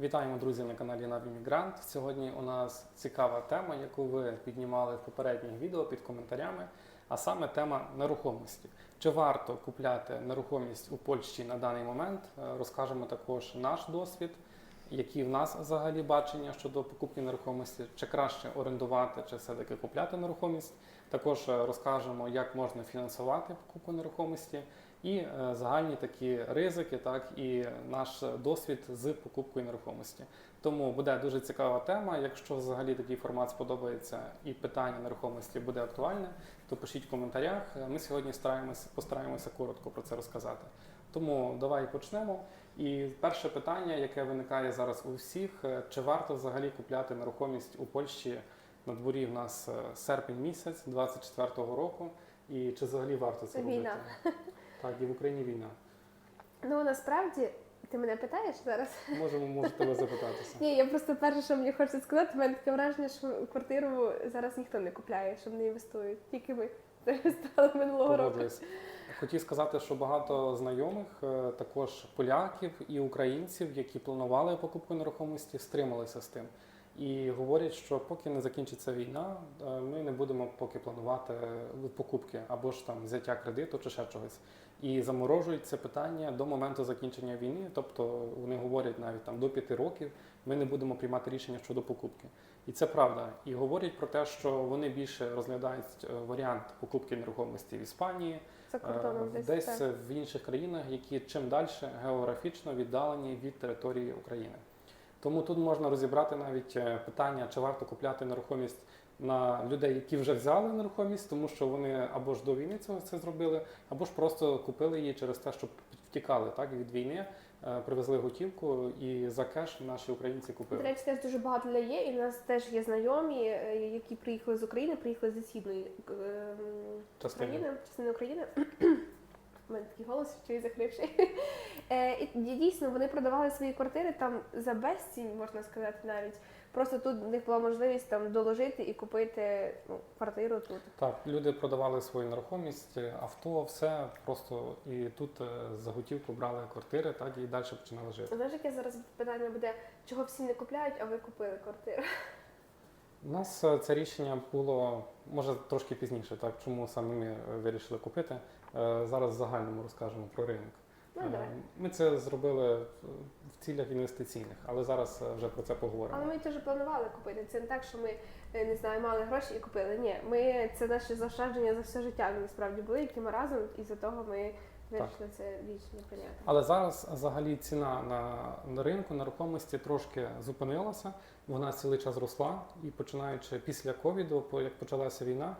Вітаємо, друзі, на каналі Навімігрант. Сьогодні у нас цікава тема, яку ви піднімали в попередніх відео під коментарями, а саме тема нерухомості. Чи варто купляти нерухомість у Польщі на даний момент? Е, Розкажемо також наш досвід, які в нас взагалі бачення щодо покупки нерухомості, чи краще орендувати, чи все-таки купляти нерухомість. Також е, розкажемо, як можна фінансувати покупку нерухомості і е, загальні такі ризики, так і наш досвід з покупкою нерухомості. Тому буде дуже цікава тема. Якщо взагалі такий формат сподобається і питання нерухомості буде актуальне, то пишіть в коментарях. Ми сьогодні стараємося постараємося коротко про це розказати. Тому давай почнемо. І перше питання, яке виникає зараз у всіх: е, чи варто взагалі купляти нерухомість у Польщі? На дворі в нас е, серпень місяць 24-го року. І чи взагалі варто це робити? Війна. Так, і в Україні війна. Ну насправді ти мене питаєш зараз? Можемо можете ви запитатися. Ні, я просто перше, що мені хочеться сказати, в мене таке враження, що квартиру зараз ніхто не купляє, щоб не інвестують. Тільки ми заінвестували минулого року. Хотів сказати, що багато знайомих, е, також поляків і українців, які планували покупку нерухомості, стрималися з тим. І говорять, що поки не закінчиться війна, е, ми не будемо поки планувати покупки або ж там взяття кредиту чи ще чогось. І заморожують це питання до моменту закінчення війни. Тобто вони говорять навіть там до п'яти років ми не будемо приймати рішення щодо покупки. І це правда. І говорять про те, що вони більше розглядають е, варіант покупки нерухомості в Іспанії, За кордоном е, десь. десь так. в інших країнах, які чим далі географічно віддалені від території України. Тому тут можна розібрати навіть е, питання, чи варто купляти нерухомість на людей, які вже взяли нерухомість, тому що вони або ж до війни цього це зробили, або ж просто купили її через те, що втікали так від війни, е, привезли готівку і за кеш наші українці До купили. речі, теж дуже багато людей є, і в нас теж є знайомі, е, які приїхали з України, приїхали зі східної м, Частини. України, частини України. У мене такий голос, що і захрипший. Е, І дійсно вони продавали свої квартири там за безцінь, можна сказати, навіть. Просто тут в них була можливість там доложити і купити ну, квартиру тут. Так, люди продавали свою нерухомість, е, авто, все просто і тут е, за готівку брали квартири, так і далі починали жити. Знаєш, яке зараз питання буде, чого всі не купляють, а ви купили квартиру? У нас е, це рішення було може трошки пізніше, так чому саме ми е, вирішили купити. Е, Зараз в загальному розкажемо про ринок. Ну Е, давай. Ми це зробили в цілях інвестиційних, але зараз е, вже про це поговоримо. Але ми теж планували купити. Це не так, що ми не знаю, мали гроші і купили. Ні, ми це наші заощадження за все життя насправді були, які ми разом, і за того ми вирішили це рішення прийняти. Але зараз взагалі ціна на, на ринку нерухомості трошки зупинилася. Вона цілий час росла, і починаючи після ковіду, як почалася війна,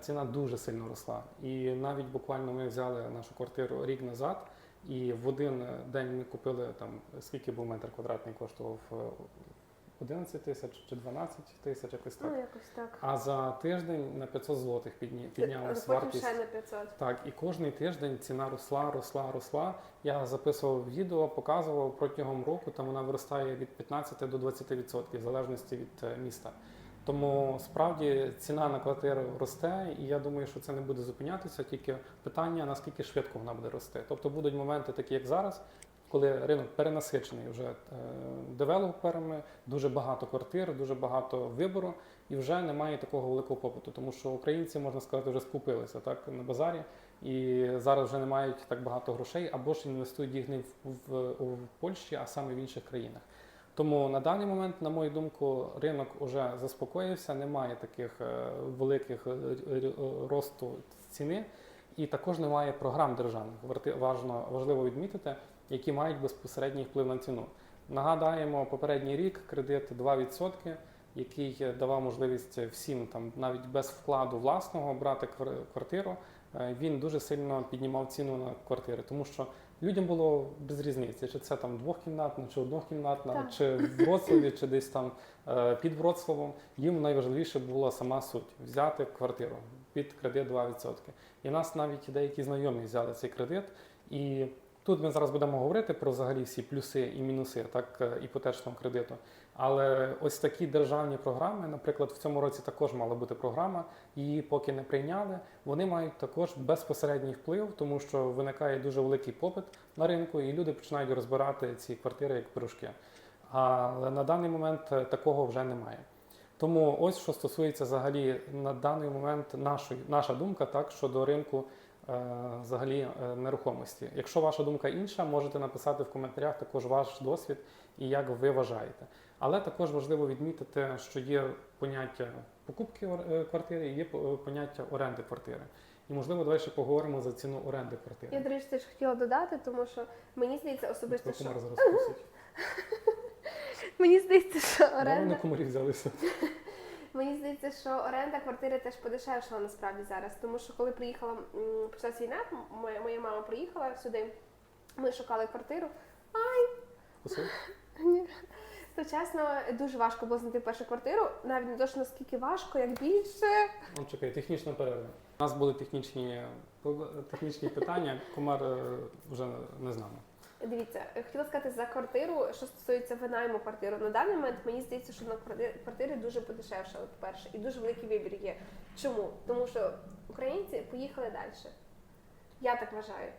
ціна дуже сильно росла. І навіть буквально ми взяли нашу квартиру рік назад, і в один день ми купили там скільки був метр квадратний коштував е, 11 тисяч чи 12 тисяч, якось так. Ну якось так. А за тиждень на 500 злотих підні, піднялась Потім вартість. ще на 500. Так, і кожний тиждень ціна росла, росла, росла. Я записував відео, показував протягом року, там вона виростає від 15 до 20%, в залежності від е, міста. Тому справді ціна на квартиру росте, і я думаю, що це не буде зупинятися, тільки питання, наскільки швидко вона буде рости. Тобто будуть моменти, такі як зараз, коли ринок перенасичений вже е, девелоперами, дуже багато квартир, дуже багато вибору, і вже немає такого великого попиту, тому що українці, можна сказати, вже скупилися так на базарі, і зараз вже не мають так багато грошей, або ж інвестують їх не в, в, в Польщі, а саме в інших країнах. Тому на даний момент, на мою думку, ринок вже заспокоївся, немає таких е, великих е, е, росту ціни, і також немає програм державних. Важливо відмітити, які мають безпосередній вплив на ціну. Нагадаємо, попередній рік кредит 2%, який давав можливість всім там навіть без вкладу власного брати квар- квартиру. Е, Він дуже сильно піднімав ціну на квартири, тому що людям було без різниці, чи це там двохкімнатна, чи однокімнатна, Так. чи в Вроцлаві, чи десь там е, під Вроцлавом. Їм найважливіше була сама суть взяти квартиру під кредит 2%. І нас навіть деякі знайомі взяли цей кредит. І тут ми зараз будемо говорити про взагалі всі плюси і мінуси так е, іпотечного кредиту. Але ось такі державні програми, наприклад, в цьому році також мала бути програма, її поки не прийняли. Вони мають також безпосередній вплив, тому що виникає дуже великий попит на ринку, і люди починають розбирати ці квартири як пирожки. Але на даний момент е, такого вже немає. Тому ось що стосується взагалі на даний момент нашої, наша думка так, щодо ринку взагалі е, нерухомості. Якщо ваша думка інша, можете написати в коментарях також ваш досвід і як ви вважаєте. Але також важливо відмітити, що є поняття покупки е, квартири і є по- поняття оренди квартири. І можливо, давай ще поговоримо за ціну оренди квартири. Я, до речі, теж хотіла додати, тому що мені здається особисто, що мені здається, що Де вони оренда. комарі взялися? Мені здається, що оренда квартири теж подешевшала насправді зараз. Тому що коли приїхала м, почалась війна, моя, моя мама приїхала сюди. Ми шукали квартиру. Кусив? То чесно, дуже важко було знайти першу квартиру. Навіть не то, що наскільки важко, як більше. Он чекай, технічна перерва. У нас були технічні, технічні питання, комар е, вже не з нами. Дивіться, хотіла сказати за квартиру, що стосується винайму квартиру. На даний момент мені здається, що на квартирі дуже подешевшали, по-перше, і дуже великий вибір є. Чому? Тому що українці поїхали далі. Я так вважаю.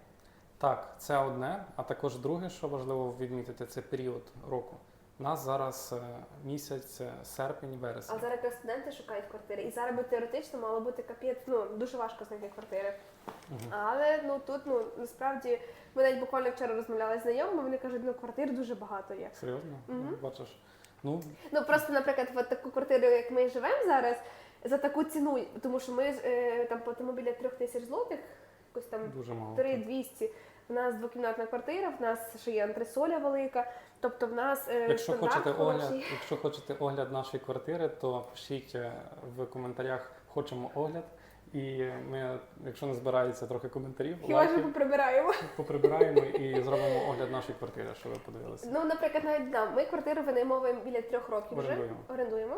Так, це одне, а також друге, що важливо відмітити, це період року. У нас зараз е, місяць е, серпень, А зараз якраз студенти шукають квартири. І зараз би теоретично мало бути капець, ну дуже важко знайти квартири. Мгм. Але ну тут ну насправді ми навіть буквально вчора розмовляли з знайомими, вони кажуть, ну квартир дуже багато є. Серйозно? Ну, Бачиш? Ну, Ну просто, наприклад, от таку квартиру, як ми живемо зараз, за таку ціну, тому що ми е, там платимо біля трьох тисяч злотих, якось там дуже мало. 3200. У нас двокімнатна квартира, в нас ще є антресоля велика. Тобто в нас е, Якщо хочете хороший. огляд, якщо хочете огляд нашої квартири, то пишіть е, в коментарях хочемо огляд. І ми, якщо не збирається трохи коментарів, Хіба лайків, поприбираємо? поприбираємо і зробимо огляд нашої квартири, що ви подивилися. Ну, наприклад, навіть да, ми квартиру винаймовуємо біля трьох років вже. Орендуємо. Орендуємо.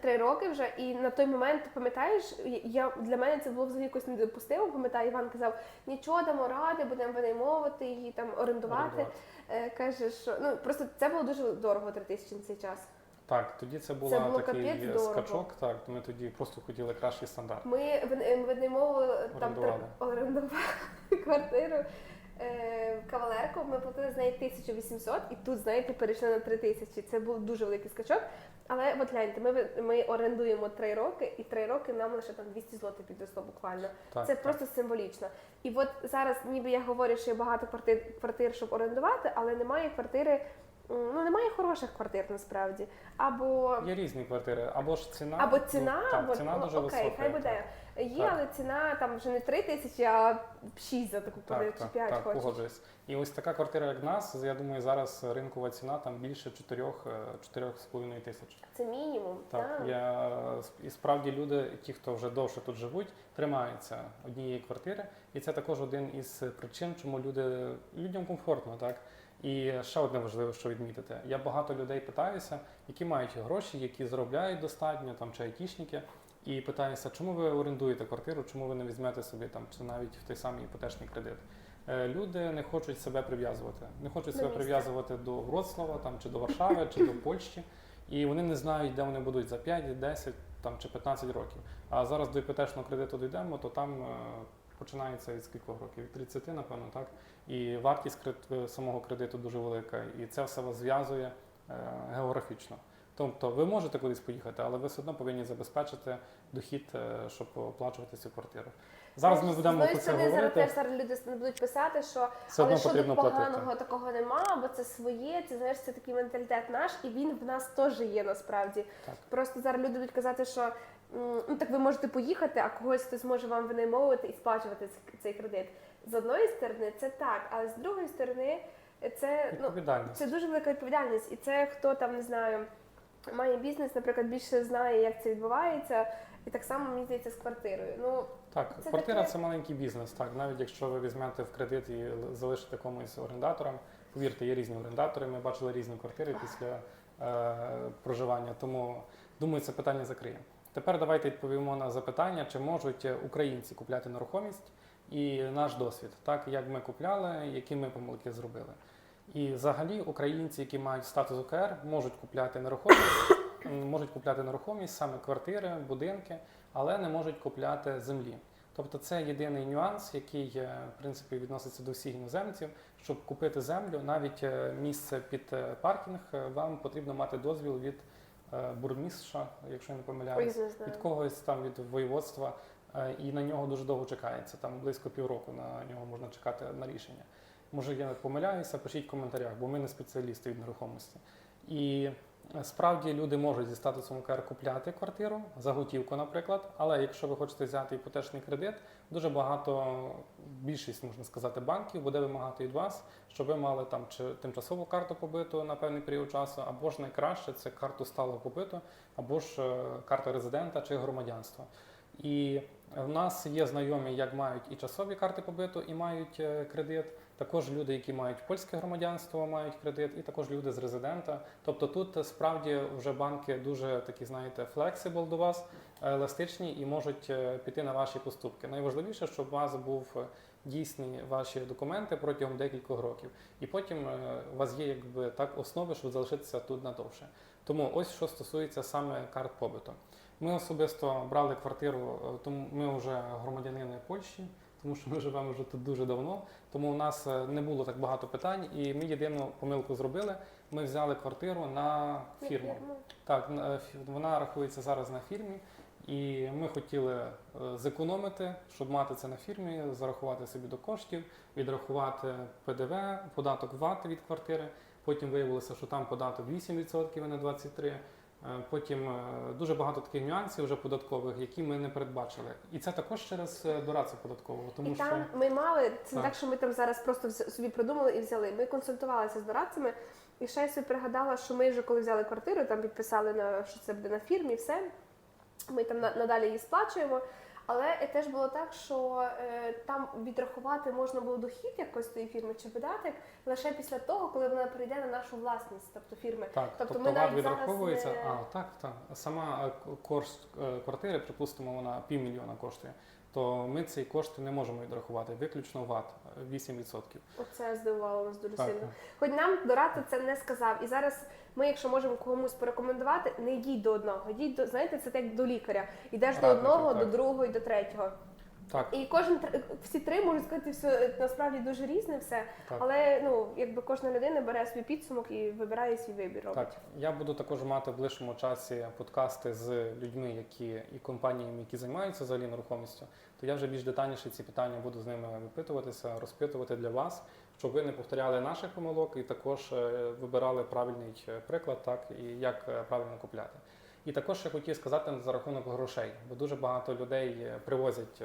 Три роки вже, і на той момент, пам'ятаєш, я для мене це було взагалі якось недопустимо. Пам'ятаю, Іван казав, нічого дамо ради, будемо винаймовувати її там орендувати. Орендувати. Е, каже, що ну просто це було дуже дорого три тисячі на цей час. Так, тоді це була Це було такий капець скачок. Так, ми тоді просто хотіли кращий стандарт. Ми в ми винаймовували там Орендували. три- орендували квартиру. Е, кавалерку ми платили з неї 1800 і тут, знаєте, перейшли на 3000. Це був дуже великий скачок. Але от гляньте, ми, ми орендуємо 3 роки, і 3 роки нам лише там 200 злотих підросло буквально. Так, це так. просто символічно. І от зараз, ніби я говорю, що є багато квартир, квартир, щоб орендувати, але немає квартири, ну немає хороших квартир насправді. Або Є різні квартири, або ж ціна. або ну, ціна, так, от, ціна ну, дуже окей, висока. хай буде. Є, Так. але ціна там вже не 3 тисячі, а 6 за таку квартиру, чи так, 5 так, погоджуюсь. І ось така квартира, як в нас, я думаю, зараз ринкова ціна там більше 4-4,5 тисяч. Це мінімум. Так, Так, я і справді люди, ті, хто вже довше тут живуть, тримаються однієї квартири, і це також один із причин, чому люди людям комфортно, так. І ще одне важливе, що відмітити. Я багато людей питаюся, які мають гроші, які заробляють достатньо, там чи айтішники, і питаюся, чому ви орендуєте квартиру, чому ви не візьмете собі там чи навіть в той самий іпотечний кредит. Е, Люди не хочуть себе прив'язувати, не хочуть До себе прив'язувати до Вроцлава там чи до Варшави, чи до Польщі. І вони не знають, де вони будуть за 5, 10 там, чи 15 років. А зараз до іпотечного кредиту дійдемо, то там е, починається від скількох років? Від 30, напевно, так? І вартість е, самого кредиту дуже велика. І це все вас зв'язує географічно. Тобто ви можете кудись поїхати, але ви все одно повинні забезпечити дохід, е, щоб оплачувати цю квартиру. Зараз ми будемо про це сторони, зараз теж зараз люди будуть писати, що Все але що тут поганого платити. такого нема, бо це своє, це знаєш, це такий менталітет наш, і він в нас теж є насправді. Так. Просто зараз люди будуть казати, що ну так ви можете поїхати, а когось хтось може вам винаймовувати і сплачувати цей кредит. З одної сторони, це так, але з другої сторони, це ну це дуже велика відповідальність. І це хто там не знаю, має бізнес, наприклад, більше знає, як це відбувається. І так само мені здається з квартирою. Ну Так, Це квартира таке- це маленький бізнес. Так, навіть якщо ви візьмете в кредит і залишите комусь орендатором, повірте, є різні орендатори. Ми бачили різні квартири після е, проживання. Тому думаю, це питання закриємо. Тепер давайте відповімо на запитання, чи можуть українці купляти нерухомість і наш досвід, так як ми купляли, які ми помилки зробили. І взагалі українці, які мають статус УКР, можуть купляти нерухомість, можуть купляти нерухомість, саме квартири, будинки, але не можуть купляти землі. Тобто це єдиний нюанс, який е, в принципі відноситься до всіх іноземців. Щоб купити землю, навіть е, місце під е, паркінг, вам потрібно мати дозвіл від бурмістра, якщо я не помиляюсь, від когось там від воєводства, і на нього дуже довго чекається. Там близько півроку на нього можна чекати на рішення. Може, я помиляюся, пишіть в коментарях, бо ми не спеціалісти від нерухомості. І е, справді люди можуть зі статусом УКР купляти квартиру за готівку, наприклад. Але якщо ви хочете взяти іпотечний кредит, дуже багато, більшість можна сказати, банків буде вимагати від вас, щоб ви мали там чи тимчасову карту побиту на певний період часу, або ж найкраще це карту сталого побиту, або ж е, карта резидента чи громадянства. І в нас є знайомі, як мають і часові карти побиту, і мають е, кредит. Також люди, які мають польське громадянство, мають кредит, і також люди з резидента. Тобто тут е, справді вже банки дуже такі, знаєте, flexible до вас, е, еластичні і можуть е, піти на ваші поступки. Найважливіше, щоб у вас був дійсні ваші документи протягом декількох років, і потім у вас є якби так основи, щоб залишитися тут надовше. Тому ось що стосується саме карт побиту. Ми особисто брали квартиру, тому ми вже громадянини Польщі, тому що ми живемо вже тут дуже давно. Тому у нас е, не було так багато питань, і ми єдину помилку зробили. Ми взяли квартиру на фірму. Так, фі- вона рахується зараз на фірмі, і ми хотіли е, зекономити, щоб мати це на фірмі, зарахувати собі до коштів, відрахувати ПДВ, податок ВАТ від квартири. Потім виявилося, що там податок 8%, а не 23%. Е, Потім е, дуже багато таких нюансів вже податкових, які ми не передбачили. І це також через е, дорадця податкового, тому і що там ми мали це Так. так, що ми там зараз просто собі придумали і взяли. Ми консультувалися з дорадцями, і ще я собі пригадала, що ми вже коли взяли квартиру, там підписали на що це буде на фірмі, все. Ми там на- надалі її сплачуємо. Але теж було так, що е, там відрахувати можна було дохід якось тої фірми чи видаток лише після того, коли вона прийде на нашу власність, тобто фірми. Так, Тобто тобто, ми навіть відраховується. не- А, так, так. Сама е, кошт е, квартири, припустимо, вона півмільйона коштує, то ми ці кошти не можемо відрахувати, виключно ВАТ е, 8%. Оце здивувало нас дуже Так, сильно. Хоч нам дорадca це не сказав. І зараз ми, якщо можемо комусь порекомендувати, не йдіть до одного. Йдіть до знаєте, це як до лікаря. Йдеш до одного, так. до другого і до третього. так, І кожен всі три можуть сказати, все насправді дуже різне все. так. Але ну якби кожна людина бере свій підсумок і вибирає свій вибір. Робить. Так, я буду також мати в ближчому часі подкасти з людьми, які і компаніями, які займаються взагалі нерухомістю. То я вже більш детальніше ці питання буду з ними випитуватися, розпитувати для вас, щоб ви не повторяли наших помилок і також е, вибирали правильний е, приклад, так і як е, правильно купляти. І також я хотів сказати за рахунок грошей, бо дуже багато людей привозять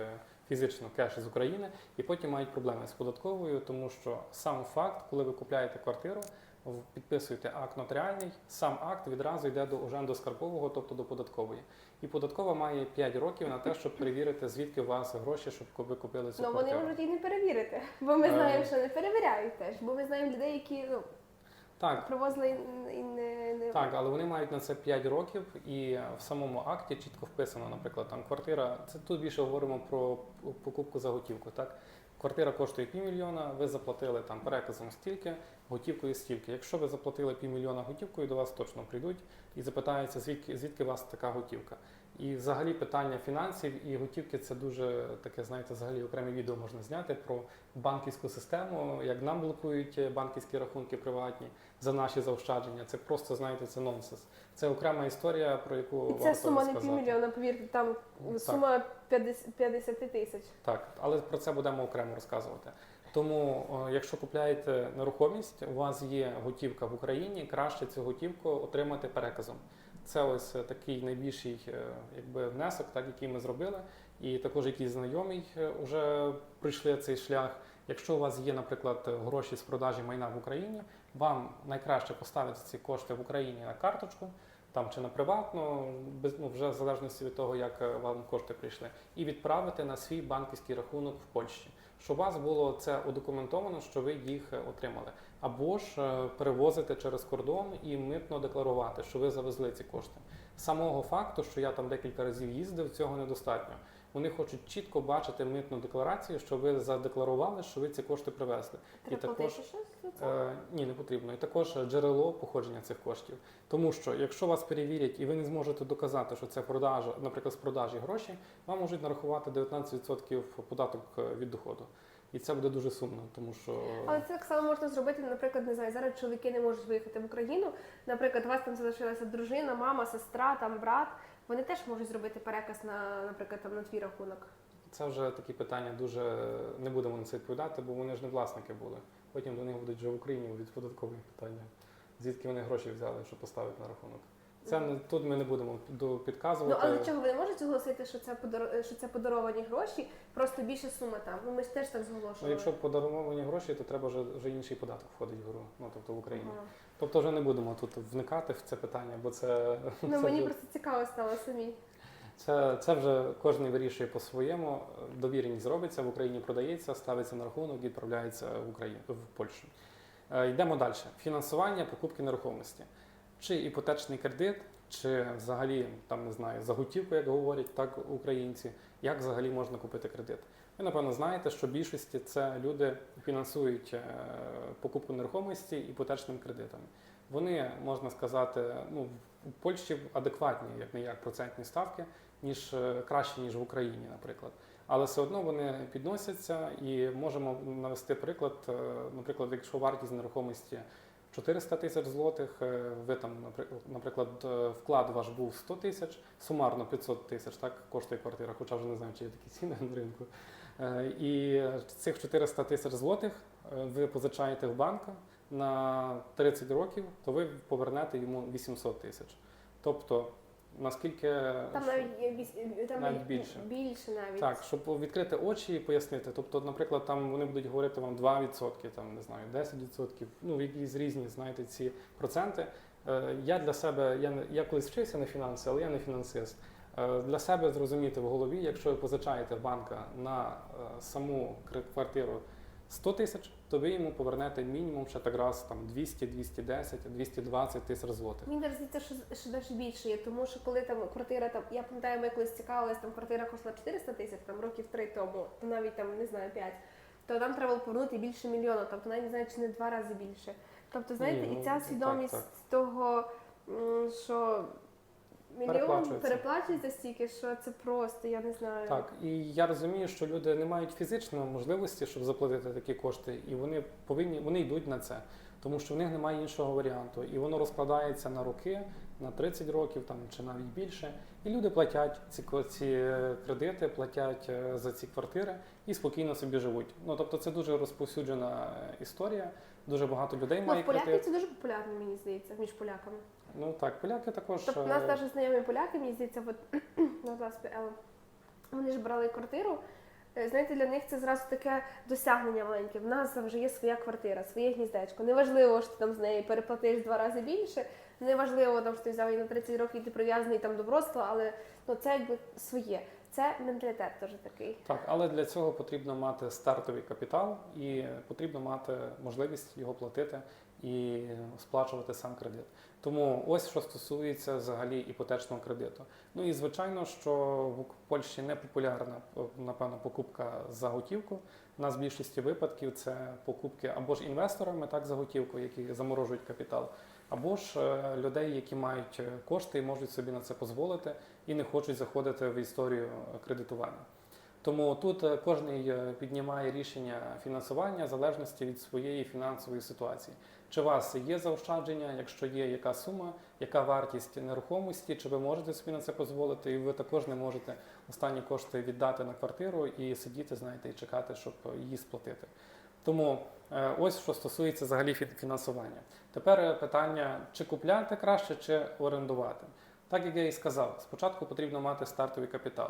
фізично кеш з України і потім мають проблеми з податковою, тому що сам факт, коли ви купляєте квартиру, підписуєте акт нотаріальний, сам акт відразу йде до уже до скарбового, тобто до податкової. І податкова має 5 років на те, щоб перевірити, звідки у вас гроші, щоб ви купили цю Ну вони можуть і не перевірити, бо ми Е. знаємо, що не перевіряють теж. Бо ми знаємо людей, які ну Так, привозили і, і не, не Так, але вони мають на це 5 років, і в самому акті чітко вписано, наприклад, там квартира. Це тут більше говоримо про покупку за готівку. Так, квартира коштує півмільйона, ви заплатили там переказом стільки, готівкою стільки. Якщо ви заплатили півмільйона готівкою, до вас точно прийдуть і запитаються, звідки звідки у вас така готівка. І взагалі питання фінансів і готівки це дуже таке, знаєте, взагалі окреме відео можна зняти про банківську систему, як нам блокують банківські рахунки приватні за наші заощадження. Це просто знаєте, це нонсенс. Це окрема історія, про яку і це варто сума не розказати. півмільйона, повірте, там Так. сума 50, 50 тисяч. Так, але про це будемо окремо розказувати. Тому, о, якщо купляєте нерухомість, у вас є готівка в Україні, краще цю готівку отримати переказом. Це ось е, такий найбільший е, якби, внесок, так, який ми зробили. І також якийсь знайомий вже пройшли цей шлях. Якщо у вас є, наприклад, гроші з продажі майна в Україні, вам найкраще поставити ці кошти в Україні на карточку, там чи на приватну, без ну вже в залежності від того, як е, вам кошти прийшли, і відправити на свій банківський рахунок в Польщі, щоб у вас було це удокументовано, що ви їх е, отримали, або ж е, перевозити через кордон і митно декларувати, що ви завезли ці кошти. Самого факту, що я там декілька разів їздив, цього недостатньо. Вони хочуть чітко бачити митну декларацію, що ви задекларували, що ви ці кошти привезли. Треба також, за це? Е, ні, не потрібно. І також джерело походження цих коштів. Тому що якщо вас перевірять і ви не зможете доказати, що це продажа, наприклад, з продажі гроші, вам можуть нарахувати 19% податок е, від доходу. І це буде дуже сумно, тому що Але це так само можна зробити, наприклад, не знаю, зараз чоловіки не можуть виїхати в Україну. Наприклад, у вас там залишилася дружина, мама, сестра, там брат. Вони теж можуть зробити переказ на, наприклад, там на твій рахунок. це вже такі питання дуже не будемо на це відповідати, бо вони ж не власники були. Потім до них будуть вже в Україні від податкових питання. Звідки вони гроші взяли, щоб поставити на рахунок? Це не тут ми не будемо до- Ну підказувати. але чого ви не можете зголосити, що це подор... що це подаровані гроші, просто більше сума там. Ну ми ж теж так Ну, якщо подаровані гроші, то треба вже, вже інший податок входить в гру, ну тобто в Україні. Ага. Тобто вже не будемо тут вникати в це питання, бо це, Ну це, мені вже, просто цікаво стало самі. це, це вже кожен вирішує по-своєму. Довіреність зробиться, в Україні продається, ставиться на рахунок, відправляється в Україну в Польщу. Е, Йдемо далі. Фінансування покупки нерухомості. Чи іпотечний кредит, чи взагалі там не знаю, за готівку, як говорять так українці, як взагалі можна купити кредит. Ви напевно знаєте, що більшості це люди фінансують е, покупку нерухомості іпотечним кредитами. Вони можна сказати, ну в Польщі адекватні, як не як процентні ставки, ніж е, краще ніж в Україні, наприклад. Але все одно вони підносяться і можемо навести приклад. е, Наприклад, якщо вартість нерухомості 400 тисяч злотих, е, ви там, наприклад, е, вклад ваш був 100 тисяч, сумарно 500 тисяч, так коштує квартира, хоча вже не знаю, чи є такі ціни на ринку. Е, І цих 400 тисяч злотих ви позичаєте в банка на 30 років, то ви повернете йому 800 тисяч. Тобто, наскільки Там навіть є віс- там Навіть більше. більше навіть. так, щоб відкрити очі і пояснити. Тобто, наприклад, там вони будуть говорити вам 2%, там не знаю, 10%, ну якісь різні, знаєте, ці проценти. Е, Я для себе, я не- я колись вчився на фінанси, але я не фінансист. Е, Для себе зрозуміти в голові, якщо ви позичаєте в банка на е, саму кр- квартиру 100 тисяч, то ви йому повернете мінімум ще так раз там 200, 210, 220 тисяч злотих. Мені здається, що, що навіть більше є, тому що коли там квартира, там я пам'ятаю, ми колись цікавились, там квартира коштувала 400 тисяч, там років три тому, то навіть там не знаю, 5, то нам треба було повернути більше мільйона, тобто навіть не знаю, чи не два рази більше. Тобто, знаєте, Ні, і ну, ця свідомість так. того, що мільйон Переплачується. переплачується стільки, що це просто, я не знаю. Так, і я розумію, що люди не мають фізичної можливості, щоб заплатити такі кошти, і вони повинні вони йдуть на це, тому що в них немає іншого варіанту. І воно розкладається на роки, на 30 років там чи навіть більше. І люди платять ці ко- ці е, кредити, платять е, за ці квартири і спокійно собі живуть. Ну тобто це дуже розповсюджена е, історія. Дуже багато людей Ну, має в поляків кредит. це дуже популярно, мені здається, між поляками. Ну так, поляки також. Тобто е, у нас навіть знайомі поляки, мені здається, от, ну, власне, е, вони ж брали квартиру. Е, Знаєте, для них це зразу таке досягнення маленьке. В нас вже є своя квартира, своє гніздечко. Неважливо, що ти там з неї переплатиш два рази більше. Неважливо, там, що ти взяв її на 30 років і ти прив'язаний там до Вроцлава, але ну, це якби своє. Це менталітет теж такий. Так, але для цього потрібно мати стартовий капітал і потрібно мати можливість його платити і сплачувати сам кредит. Тому ось що стосується взагалі іпотечного кредиту. Ну і звичайно, що в Польщі не популярна напевно покупка за готівку. У нас в більшості випадків це покупки або ж інвесторами, так за готівку, які заморожують капітал, або ж е, людей, які мають е, кошти і можуть собі на це дозволити і не хочуть заходити в історію кредитування. Тому тут е, кожен піднімає рішення фінансування в залежності від своєї фінансової ситуації. Чи у вас є заощадження, якщо є яка сума, яка вартість нерухомості, чи ви можете собі на це дозволити, і ви також не можете останні кошти віддати на квартиру і сидіти, знаєте, і чекати, щоб її сплатити. Тому е, ось що стосується взагалі фінансування. Тепер е, питання, чи купляти краще, чи орендувати. Так як я і сказав, спочатку потрібно мати стартовий капітал.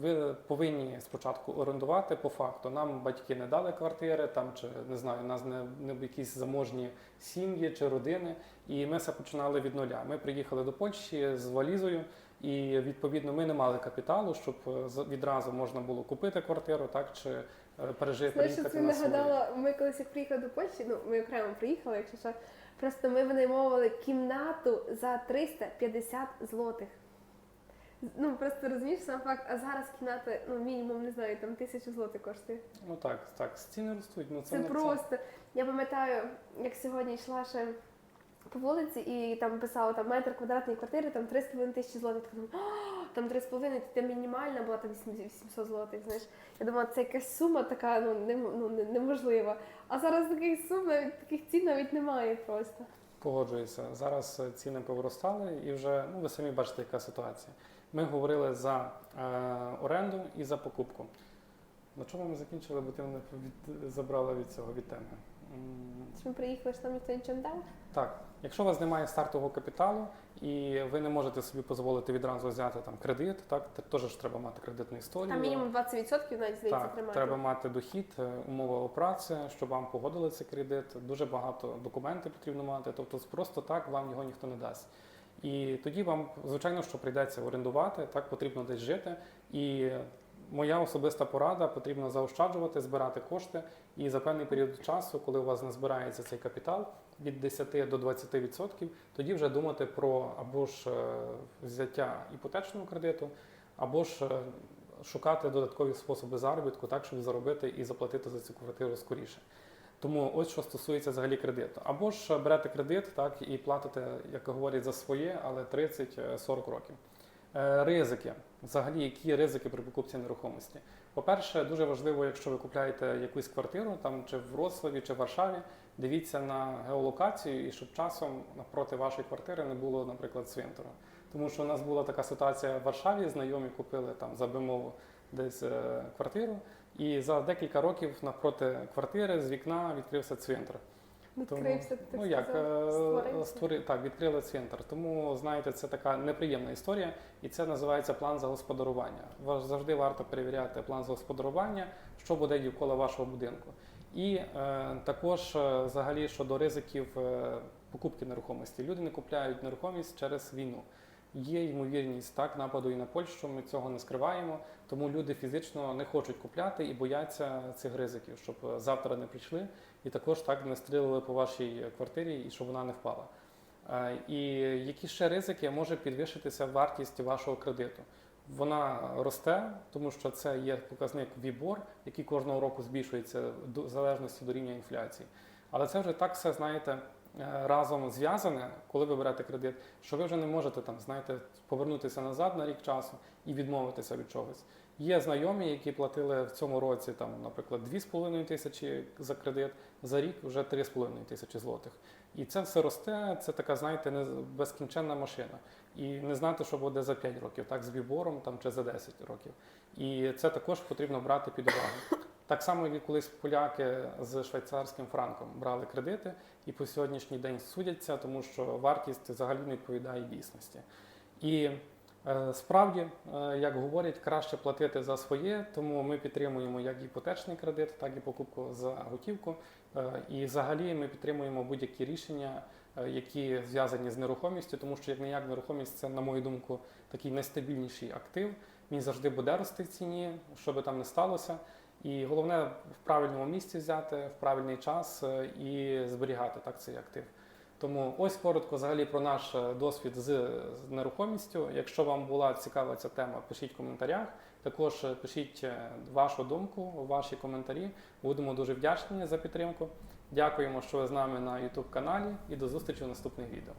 Ви повинні спочатку орендувати по факту. Нам батьки не дали квартири, там чи не знаю, нас не, не якісь заможні сім'ї чи родини. І ми все починали від нуля. Ми приїхали до Польщі з валізою, і відповідно ми не мали капіталу, щоб е, відразу можна було купити квартиру, так чи е, пережити Знаєш, що це нагадала, ми колись як приїхали до Польщі, ну ми окремо приїхали, якщо що. Просто ми винаймовували кімнату за 350 злотих. Ну просто розумієш сам факт, а зараз кімната, ну мінімум не знаю, там тисячу злотих коштує. Ну так, так, ціни ростуть. Ну це, Це не просто. Я пам'ятаю, як сьогодні йшла ще по вулиці і там писала там метр квадратної квартири, там 3,5 тисячі злотих. «А, там 3,5, це мінімальна була там 800 злотих. Знаєш, я думала, це якась сума така, ну, нем- ну неможлива. А зараз таких сум, навіть таких цін навіть немає просто. Погоджуюся. Зараз ціни повиростали і вже ну ви самі бачите, яка ситуація. Ми говорили за е, оренду і за покупку. На чому ми закінчили, бо ти мене від, забрала від цього від теми. Чи ми приїхали, що там ніхто не дав? Так, якщо у вас немає стартового капіталу і ви не можете собі дозволити відразу взяти там кредит, так теж ж треба мати кредитну історію. Там мінімум 20% навіть здається Так, тримати. треба мати дохід, е, умови праці, щоб вам погодили цей кредит. Дуже багато документів потрібно мати. Тобто просто так вам його ніхто не дасть. І тоді вам, звичайно, що прийдеться орендувати, так потрібно десь жити. І моя особиста порада потрібно заощаджувати, збирати кошти. І за певний період часу, коли у вас не збирається цей капітал від 10 до 20%, тоді вже думати про або ж е, взяття іпотечного кредиту, або ж е, шукати додаткові способи заробітку, так щоб заробити і заплатити за цю квартиру скоріше. Тому ось що стосується взагалі кредиту. Або ж берете кредит, так і платите, як говорять, за своє, але 30-40 років. Е, Ризики. Взагалі, які ризики при покупці нерухомості? По-перше, дуже важливо, якщо ви купляєте якусь квартиру, там чи в Вроцлаві, чи в Варшаві, дивіться на геолокацію і щоб часом напроти вашої квартири не було, наприклад, цвинтару. Тому що у нас була така ситуація в Варшаві, знайомі купили там за БМО десь е, квартиру, і за декілька років напроти квартири з вікна відкрився цвинтар. Відкрився, ти так ну як е, створи, так, відкрили цвинтар. Тому знаєте, це така неприємна історія, і це називається план загосподарування. Ва- Завжди варто перевіряти план загосподарування, що буде довкола вашого будинку. І е, також е, взагалі щодо ризиків е, покупки нерухомості. Люди не купляють нерухомість через війну. Є ймовірність так нападу і на Польщу. Ми цього не скриваємо. Тому люди фізично не хочуть купляти і бояться цих ризиків, щоб е, завтра не прийшли і також так не стрілили по вашій квартирі і щоб вона не впала. Е, І які ще ризики може підвищитися вартість вашого кредиту? Вона росте, тому що це є показник VIBOR, який кожного року збільшується в залежності до рівня інфляції. Але це вже так все, знаєте, разом зв'язане, коли ви берете кредит, що ви вже не можете там, знаєте, повернутися назад на рік часу і відмовитися від чогось. Є знайомі, які платили в цьому році, там, наприклад, 2,5 тисячі за кредит, за рік вже 3,5 тисячі злотих. І це все росте, це така, знаєте, не безкінченна машина. І не знати, що буде за 5 років, так, з вібором там, чи за 10 років. І це також потрібно брати під увагу. Так само, як колись поляки з швейцарським франком брали кредити і по сьогоднішній день судяться, тому що вартість взагалі не відповідає дійсності. І Е, Справді, е, як говорять, краще платити за своє, тому ми підтримуємо як іпотечний кредит, так і покупку за готівку. Е, І взагалі ми підтримуємо будь-які рішення, які зв'язані з нерухомістю, тому що як не як нерухомість це, на мою думку, такий найстабільніший актив. Він завжди буде рости в ціні, що би там не сталося. І головне в правильному місці взяти в правильний час е, і зберігати так цей актив. Тому ось коротко взагалі про наш е, досвід з нерухомістю. Якщо вам була цікава ця тема, пишіть в коментарях. Також е, пишіть вашу думку, ваші коментарі. Будемо дуже вдячні за підтримку. Дякуємо, що ви з нами на YouTube каналі і до зустрічі в наступних відео.